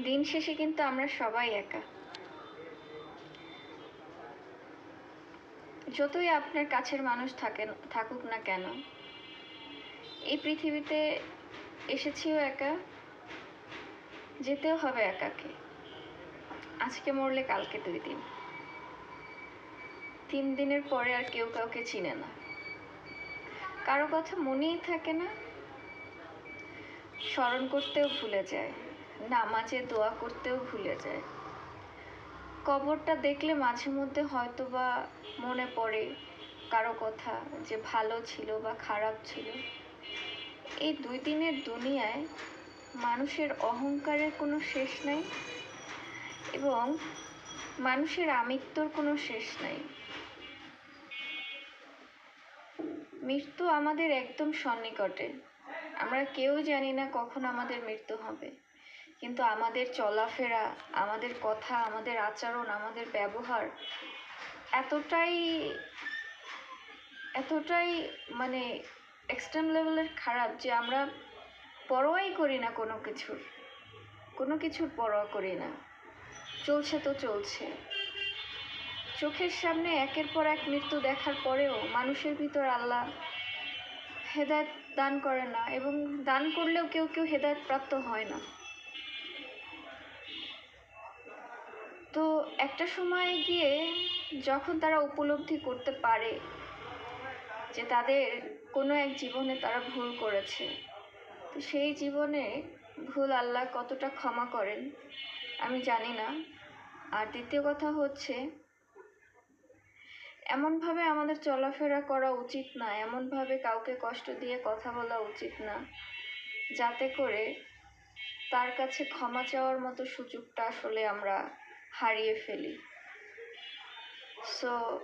দিন শেষে কিন্তু আমরা সবাই একা। যতই আপনার কাছের মানুষ থাকেন, থাকুক না কেন, এই পৃথিবীতে এসেছিও একা, যেতেও হবে একাকে। আজকে মরলে কালকে দুই দিন। তিন দিনের পরে আর কেউ কাউকে চিনে না। কারও কথা মনেই থাকে না, স্মরণ করতেও ভুলে যায়। নামাজে দোয়া করতেও ভুলে যায়। কবরটা দেখলে মাঝে মধ্যে হয়তো বা মনে পড়ে কারও কথা যে ভালো ছিল বা খারাপ ছিল। এই দুই দিনের দুনিয়ায় মানুষের অহংকারের কোনো শেষ নাই এবং মানুষের আমিত্বর কোনো শেষ নাই। মৃত্যু আমাদের একদম সন্নিকটে। আমরা কেউ জানি না কখন আমাদের মৃত্যু হবে। কিন্তু আমাদের চলাফেরা, আমাদের কথা, আমাদের আচরণ, আমাদের ব্যবহার এতটাই এতটাই মানে এক্সট্রিম লেভেলের খারাপ যে আমরা পরোয়াই করি না কোনো কিছুর। কোনো কিছুর পরোয়া করি না। চলছে তো চলছে। চোখের সামনে একের পর এক মৃত্যু দেখার পরেও মানুষের ভিতর আল্লাহ হেদায়ত দান করে না এবং দান করলেও কেউ কেউ হেদায়ত প্রাপ্ত হয় না। তো একটা সময় গিয়ে যখন তারা উপলব্ধি করতে পারে যে তাদের কোনো এক জীবনে তারা ভুল করেছে, তো সেই জীবনে ভুল আল্লাহ কতটা ক্ষমা করেন আমি জানি না। আর দ্বিতীয় কথা হচ্ছে, এমনভাবে আমাদের চলাফেরা করা উচিত না, এমনভাবে কাউকে কষ্ট দিয়ে কথা বলা উচিত না, যাতে করে তার কাছে ক্ষমা চাওয়ার মতো সুযোগটা আসলে আমরা হারিয়ে ফেলি। সো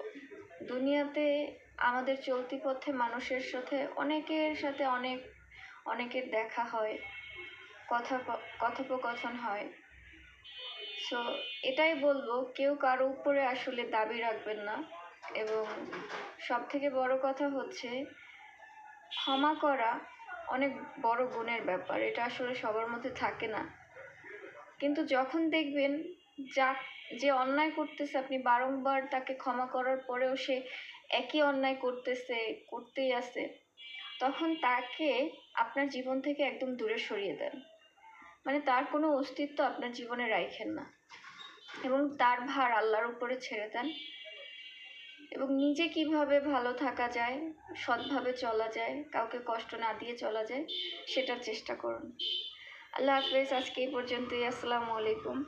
দুনিয়াতে আমাদের চলতি পথে মানুষের সাথে, অনেকের সাথে অনেক, অনেকের দেখা হয়, কথা কথোপকথন হয়। সো এটাই বলব, কেউ কারও উপরে আসলে দাবি রাখবেন না এবং সব থেকে বড় কথা হচ্ছে, ক্ষমা করা অনেক বড় গুণের ব্যাপার, এটা আসলে সবার মধ্যে থাকে না। কিন্তু যখন দেখবেন যা যে অন্যায় করতেছে, আপনি বারংবার তাকে ক্ষমা করার পরেও সে একই অন্যায় করতেছে, করতেই আছে, তখন তাকে আপনার জীবন থেকে একদম দূরে সরিয়ে দেন। মানে তার কোনো অস্তিত্ব আপনার জীবনে রাখেন না। এবং তার ভার আল্লাহর উপরে ছেড়ে দেন। এবং নিজে কীভাবে ভালো থাকা যায়, সৎভাবে চলা যায়, কাউকে কষ্ট না দিয়ে চলা যায়, সেটার চেষ্টা করুন। আল্লাহ হাফেজ, আজকে এই পর্যন্তই। আসসালামু আলাইকুম।